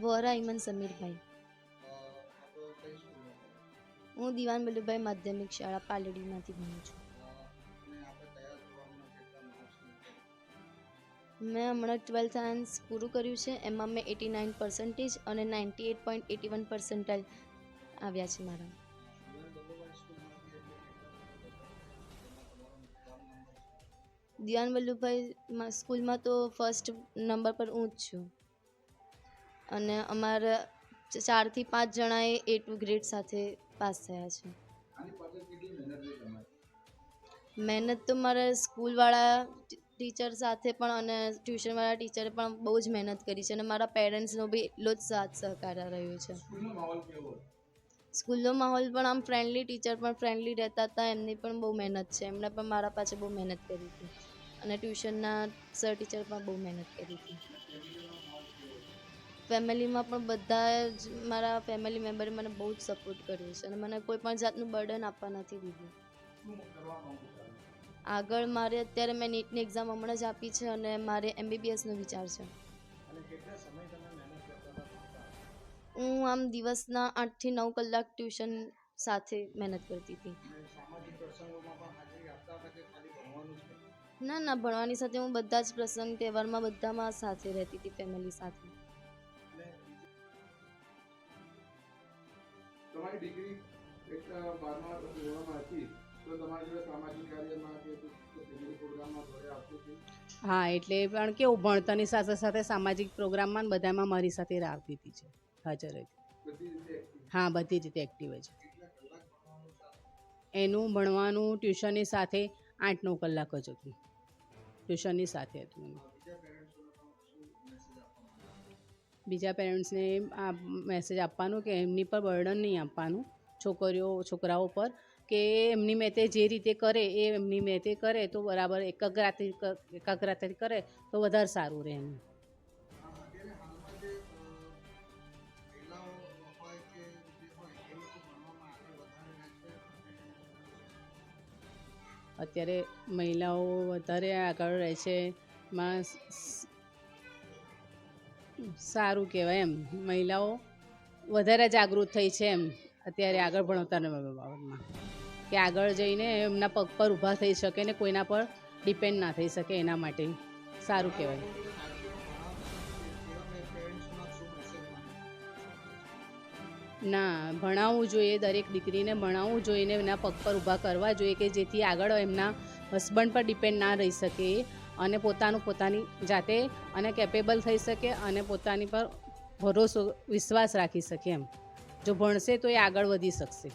વોરા ઇમન સમીરભાઈ. હું દિવાન બલ્લુભાઈ માધ્યમિક શાળા પાલડીમાંથી ભણું છું. મેં હમણાં ટ્વેલ્થ સાયન્સ પૂરું કર્યું છે, એમાં મેં એટી નાઇન પર્સન્ટેજ અને ninety eight point eighty one percentile આવ્યા છે મારા. દિવાન વલ્લુભાઈ સ્કૂલમાં તો ફર્સ્ટ નંબર પર હું જ છું. અને અમારા ચારથી પાંચ જણાએ એ ટુ ગ્રેડ સાથે પાસ થયા છે. મહેનત તો મારા સ્કૂલવાળા ટીચર સાથે પણ અને ટ્યુશનવાળા ટીચરે પણ બહુ જ મહેનત કરી છે અને મારા પેરેન્ટ્સનો બી એટલો જ સાથ સહકાર રહ્યો છે. સ્કૂલનો માહોલ પણ આમ ફ્રેન્ડલી ટીચર પણ ફ્રેન્ડલી રહેતા હતા એમની પણ બહુ મહેનત છે. એમણે પણ મારા પાસે બહુ મહેનત કરી હતી. અને ટ્યુશનના સર ટીચર પણ બહુ મહેનત કરી હતી. ફેમિલીમાં પણ બધા જ મારા ફેમિલી મેમ્બરે મને બહુ જ સપોર્ટ કર્યો છે અને મને કોઈ પણ જાતનું બર્ડન આપવા નથી દીધું. આગળ મારે અત્યારે મેં નીટની એક્ઝામ હમણાં જ આપી છે અને મારે એમબીબીએસનો વિચાર છે. હું આમ દિવસના આઠથી નવ કલાક ટ્યુશન સાથે મહેનત કરતી હતી. ના ના, ભણવાની સાથે હું બધા જ પ્રસંગ તહેવારમાં બધામાં સાથે રહેતી હતી ફેમિલી સાથે. તમારી ડિગ્રી એક બારમાં ધોરણમાં હતી. તો તમારી જોડે સામાજિક કાર્યમાં કે પ્રોગ્રામમાં જોડે આવતું હતું? હા એટલે પણ કેવું ભણતરની સાથે સાથે સામાજિક પ્રોગ્રામમાં બધામાં મારી સાથે આવતી હતી છે હાજર હતી. હા બધી રીતે એક્ટિવ છે? એનું ભણવાનું ટ્યુશનની સાથે આઠ નવ કલાક જ હતું. ટ્યુશનની સાથે હતું એનું. બીજા પેરેન્ટ્સોને આ મેસેજ આપવાનું કે એમની પર બર્ડન નહીં આપવાનું છોકરીઓ, છોકરાઓ પર કે એમની મેતે જે રીતે કરે, એ એમની મેતે કરે તો બરાબર એકાગ્રતાથી એકાગ્રતાથી કરે તો વધારે સારું રહે એમ. અત્યારે મહિલાઓ વધારે આગળ રહે છે. માં સારું કહેવાય એમ. મહિલાઓ વધારે જાગૃત થઈ છે એમ. અત્યારે આગળ ભણતરના બાબતમાં કે આગળ જઈને એમના પગ પર ઊભા થઈ શકે ને કોઈના પર ડિપેન્ડ ના થઈ શકે એના માટે. સારું કહેવાય. ના, ભણાવવું જોઈએ, દરેક દીકરીને ભણાવવું જોઈએ એના પગ પર ઊભા કરવા જોઈએ કે જેથી આગળ એમના હસબન્ડ પર ડિપેન્ડ ના રહી શકે. અને પોતાનું પોતાની જાતે અને કેપેબલ થઈ શકે અને પોતાની પર ભરોસો, વિશ્વાસ રાખી શકે એમ. જો ભણશે તો એ આગળ વધી શકશે.